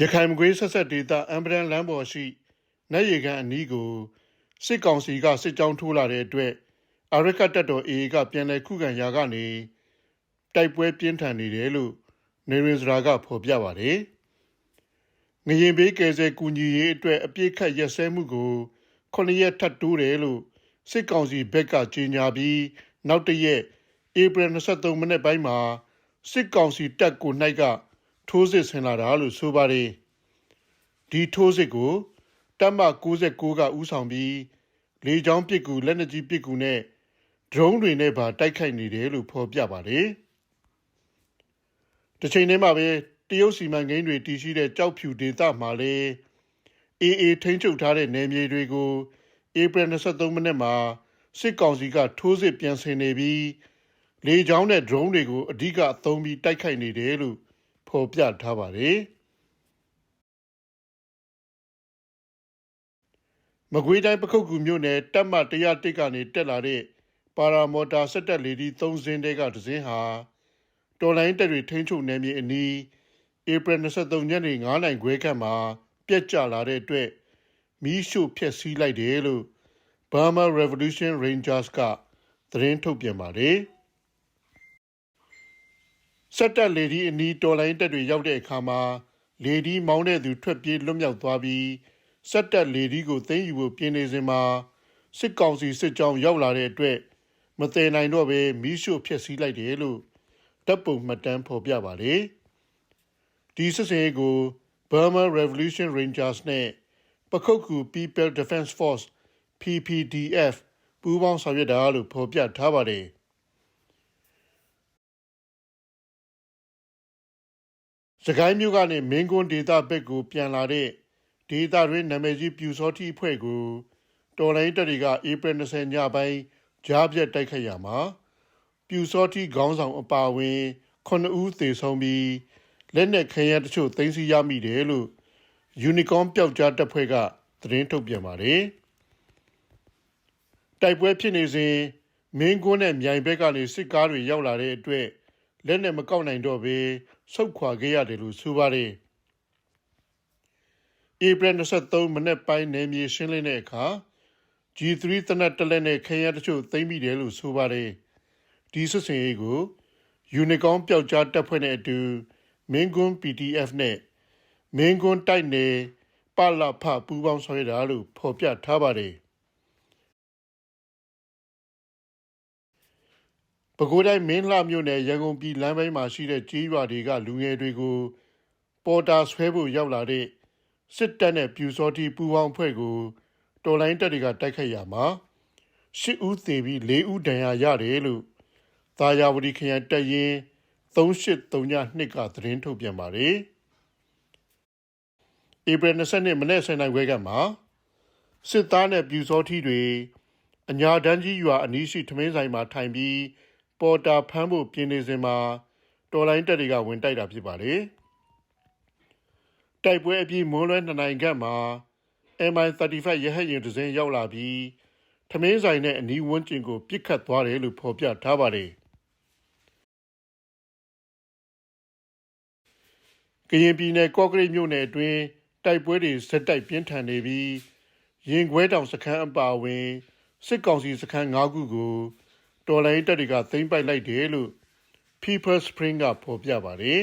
ရခိုင်မကွေးဆက်ဆက်ဒေသအမ်ဘရန်လမ်းပေါ်ရှိနတ်ရေကန်အနီးကိုစစ်ကောင်စီကစစ်ကြောင်းထိုးလာတဲ့အတွက်အရကတ်တပ်တော် AA ကပြန်လည်ခုခံရာကနေတိုက်ပွဲပြင်းထန်နေတယ်လို့နေရင်စရာကဖော်ပြပါတယ်။ငရင်ဘေးကယ်ဆယ်ကူညီရေးအတွက်အပြစ်ခတ်ရက်စဲမှုကိုခုနှစ်ရက်ထပ်တိုးတယ်လို့စစ်ကောင်စီဘက်ကကြေညာပြီးနောက်တစ်ရက်ဧပြီ23မိနစ်ပိုင်းမှာစစ်ကောင်စီတပ်ကို၌က ထိုးစစ်ဆင်လာတာလို့ဆိုပါတယ်ဒီထိုးစစ်ကိုတပ်မ69ကဥဆောင်ပြီးလေကြောင်းပစ်ကူလက်နက်ကြီးပစ်ကူနဲ့ဒရုန်းတွေနဲ့ပါတိုက်ခိုက်နေတယ်လို့ဖော်ပြပါတယ်တစ်ချိန်တည်းမှာပဲတရုတ်စီမံကိန်းတွေတည်ရှိတဲ့ကြောက်ဖြူဒေသမှာလည်းအေးအေးထိန်းချုပ်ထားတဲ့နယ်မြေတွေကိုဧပြီ23မိနစ်မှာစစ်ကောင်စီကထိုးစစ်ပြန်ဆင်နေပြီးလေကြောင်းနဲ့ drone တွေကိုအဓိကအသုံးပြီးတိုက်ခိုက်နေတယ်လို့ ဖော်ပြထားပါတယ်။မကွေးတိုင်းပခုတ်ကူမြို့နယ်တပ်မ101ကနေတက်လာတဲ့ပါရာမော်တာစက်တက်လေဒီ3စင်းတဲကတစ်စင်းဟာတော်လိုင်းတက်တွေထိန်းချုပ်နယ်မြေအနီးဧပြီ23ညနေ9နိုင်ခွဲခန့်မှာပြက်ကျလာတဲ့အတွက်မီးရှို့ဖျက်ဆီးလိုက်တယ်လို့ Burma Revolution Rangers ကသတင်းထုတ်ပြန်ပါတယ်။ စက်တက်လေဒီအနီးတော်လိုင်းတက်တွေရောက်တဲ့အခါမှာလေဒီမောင်းတဲ့သူထွက်ပြေးလွတ်မြောက်သွားပြီးစက်တက်လေဒီကိုသိမ်းယူဖို့ပြင်နေစဉ်မှာစစ်ကောင်စီစစ်ကြောင်းရောက်လာတဲ့အတွက်မတည်နိုင်တော့ပဲမီးရှို့ဖျက်ဆီးလိုက်တယ်လို့တပ်ပုံမှတ်တမ်းဖော်ပြပါတယ်။ဒီစစ်စင်ရေးကို Burma Revolution Rangers နဲ့ပခုတ်ကူ People Defense Force PPDF ပူးပေါင်းဆောင်ရွက်တာလို့ဖော်ပြထားပါတယ်။ စကိုင်းမြို့ကနေမင်းကွန်းဒေတာဘက်ကိုပြန်လာတဲ့ဒေတာရင်းနာမည်ကြီးပြူစောတိအဖွဲ့ကိုတော်လိုင်းတက်တွေကဧပြီ20ညပိုင်းကြားပြတ်တိုက်ခိုက်ရမှာပြူစောတိခေါင်းဆောင်အပါအဝင်9ဦးသေဆုံးပြီးလက်နက်ခဲယမ်းတချို့သိမ်းဆည်းရမိတယ်လို့ Unicorn ပျောက်ကြားတပ်ဖွဲ့ကသတင်းထုတ်ပြန်ပါတယ်တိုက်ပွဲဖြစ်နေစဉ်မင်းကွန်းနဲ့မြိုင်ဘက်ကနေစစ်ကားတွေရောက်လာတဲ့အတွက်လက်နဲ့မကောက်နိုင်တော့ဘဲ ဆုတ်ခွာခဲ့ရတယ်လို့ဆိုပါတယ်။ဧပြီ23မနေ့ပိုင်းနေမြေရှင်းလင်းတဲ့အခါ G3 တနက်တလက်နဲ့ခရရတချို့သိမ်းမိတယ်လို့ဆိုပါတယ်။ဒီစစ်စင်ရေးကို Unicorn ပျောက်ကြားတပ်ဖွဲ့နဲ့အတူမင်းကွန်း PDF နဲ့မင်းကွန်းတိုက်နယ်ပလဖပူးပေါင်းဆောင်ရွက်တာလို့ဖော်ပြထားပါတယ်။ ပဲခူးတိုင်းမင်းလှမြို့နယ်ရန်ကုန်ပြည်လမ်းပိုင်းမှာရှိတဲ့ကြေးရွာတွေကလူငယ်တွေကိုပေါ်တာဆွဲဖို့ရောက်လာတဲ့စစ်တပ်နဲ့ပြူစောတိပူပေါင်းဖွဲ့ကိုတော်လိုင်းတပ်တွေကတိုက်ခိုက်ရမှာရှစ်ဦးသေပြီး၄ဦးဒဏ်ရာရတယ်လို့သာယာဝတီခရိုင်တပ်ရင်း3832ကသတင်းထုတ်ပြန်ပါတယ်ဧပြီ20မနေ့10နိုင်ခွဲကမှာစစ်သားနဲ့ပြူစောတိတွေအညာတန်းကြီးရွာအနီးရှိထမင်းဆိုင်မှာထိုင်ပြီး ပေါ်တာဖမ်းဖို့ပြင်နေစဉ်မှာတော်လိုင်းတက်တွေကဝင်တိုက်တာဖြစ်ပါတယ်။တိုက်ပွဲအပြီးမွန်းလွဲ2နိုင်ခန့်မှာ MI35 ရဟတ်ယာဉ်တစ်စင်းရောက်လာပြီးထမင်းဆိုင်နဲ့အနီးဝန်းကျင်ကိုပစ်ခတ်သွားတယ်လို့ဖော်ပြထားပါတယ်။ကရင်ပြည်နယ်ကော့ကရိတ်မြို့နယ်အတွင်းတိုက်ပွဲတွေဇက်တိုက်ပြင်းထန်နေပြီးရင်ခွဲတောင်စခန်းအပါအဝင်စစ်ကောင်စီစခန်း၅ခုကို တော်လိုင်းတပ်တွေကသိမ်းပိုက်လိုက်တယ်လို့ People Spring ကဖော်ပြပါတယ်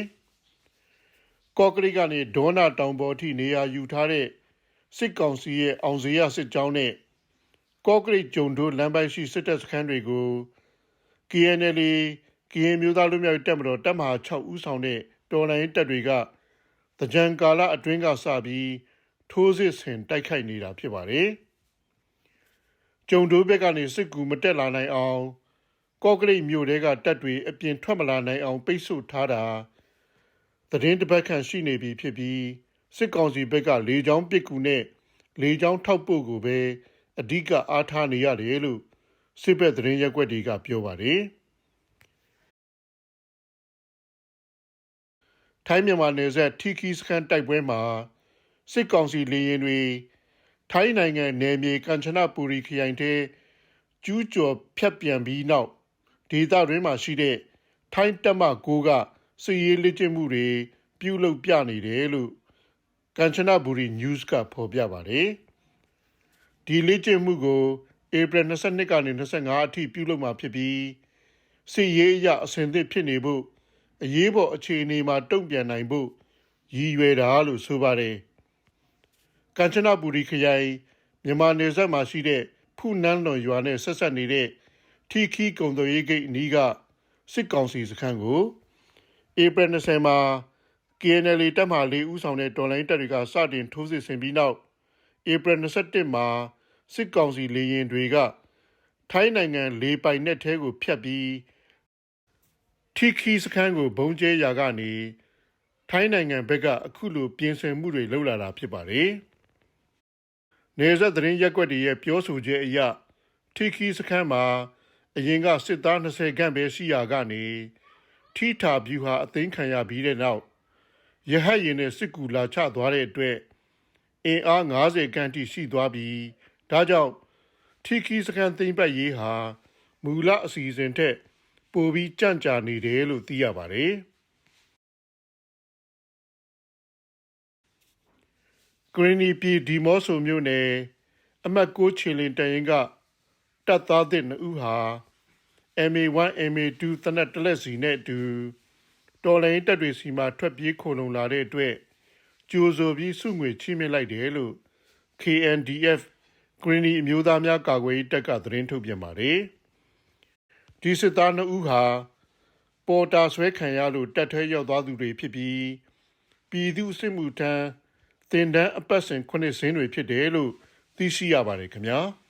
။ကော့ကရိတ်ကနေဒေါနာတောင်ပေါ်ထိနေရာယူထားတဲ့စစ်ကောင်စီရဲ့အောင်စရစစ်ကြောင်းနဲ့ကော့ကရိတ်ဂျုံတို့လမ်းပိုင်းရှိစစ်တပ်စခန်းတွေကို KNL ကရင်မျိုးသားလူမျိုးတပ်မတော်တပ်မဟာ6ဦးဆောင်တဲ့တော်လိုင်းတပ်တွေကတကြံကာလအတွင်းကစပြီးထိုးစစ်ဆင်တိုက်ခိုက်နေတာဖြစ်ပါတယ်။ကျုံတို့ဘက်ကနေစစ်ကူမတက်လာနိုင်အောင် ကော့ကရိတ်မြို့တဲကတပ်တွေအပြင်ထွက်မလာနိုင်အောင် ပိတ်ဆို့ထားတာသတင်းတပတ်ခန့်ရှိနေပြီဖြစ်ပြီးစစ်ကောင်စီဘက်ကလေကြောင်းပစ်ကူနဲ့လေကြောင်းထောက်ပို့ကိုပဲအဓိကအားထားနေရတယ်လို့စစ်ဘက်သတင်းရက်ွက်တွေကပြောပါတယ်ထိုင်းမြန်မာနယ်စပ်ထီခီစခန်တိုက်ပွဲမှာစစ်ကောင်စီလေရင်တွေထိုင်းနိုင်ငံနယ်မြေကန်ချနပူရီခရိုင်ထဲကျူးကျော်ဖျက်ပြန်ပြီးနောက် ဒေသတွင်းမှာရှိတဲ့ထိုင်းတပ်မ9ကစစ်ရေးလက်ကျင့်မှုတွေပြုလုပ်ပြနေတယ်လို့ကန်ချနဘူရီ news ကဖော်ပြပါတယ်ဒီလေ့ကျင့်မှုကိုဧပြီ22ကနေ25အထိပြုလုပ်မှာဖြစ်ပြီးစစ်ရေးအရအစဉ်သစ်ဖြစ်နေဖို့အရေးပေါ်အခြေအနေမှာတုံ့ပြန်နိုင်ဖို့ရည်ရွယ်တာလို့ဆိုပါတယ်ကမ်ချနဘူရီခရိုင်မြန်မာနယ်စပ်မှာရှိတဲ့ဖူနန်းလွန်ရွာနဲ့ဆက်ဆက်နေတဲ့ ထီခီကုံသွေးရေးဂိတ်အနီးကစစ်ကောင်စီစခန်းကိုဧပြီ20မှာ KNL တပ်မှ၄ဦးဆောင်တဲ့တော်လိုင်းတပ်တွေကစတင်ထိုးစစ်ဆင်ပြီးနောက်ဧပြီ21မှာစစ်ကောင်စီလေရင်တွေက ထိုင်းနိုင်ငံလေပိုင်နက်ထဲကိုဖျက်ပြီးထီခီစခန်းကိုဘုံကျဲရာကနေထိုင်းနိုင်ငံဘက်ကအခုလိုပြင်ဆင်မှုတွေလုပ်လာတာဖြစ်ပါတယ်။နေဆက်သတင်းရက်ွက်တွေရဲ့ပြောဆိုချက်အရထီခီစခန်းမှာ အရင်ကစစ်သား20ခန့်ပဲရှိရာကနေထီထာဗျူဟာအသိမ်းခံရပြီးတဲ့နောက်ရဟတ်ရင်နဲ့စစ်ကူလာချသွားတဲ့အတွက်အင်အား90ခန့်ထိရှိသွားပြီးဒါကြောင့်ထီခီစကန်သိမ့်ပတ်ရေးဟာမူလအစီအစဉ်ထက်ပိုပြီးကြန့်ကြာနေတယ်လို့သိရပါတယ်ဂရင်းနီပြည်ဒီမော့ဆိုမြို့နယ်အမတ်ကိုချီလင်တရင်က တပ်သားသစ်နှစ်ဦးဟာ MA1 MA2 တနက်တလက်စီနဲ့အတူတော်လိုင်းတပ်တွေစီမှထွက်ပြေးခိုလုံလာတဲ့အတွက်ကြိုးဆိုပြီးစုငွေချိမြင့်လိုက်တယ်လို့ KNDF ဂရင်းနီအမျိုးသားများကာကွယ်ရေးတပ်ကသတင်းထုတ်ပြန်ပါတယ်။ဒီစစ်သားနှစ်ဦးဟာပေါ်တာဆွဲခံရလို့တပ်ထဲရောက်သွားသူတွေဖြစ်ပြီးပြည်သူစစ်မှုထမ်းတင်တန်းအပတ်စဉ်ခုနှစ်စင်းတွေဖြစ်တယ်လို့သိရှိရပါတယ်ခင်ဗျာ။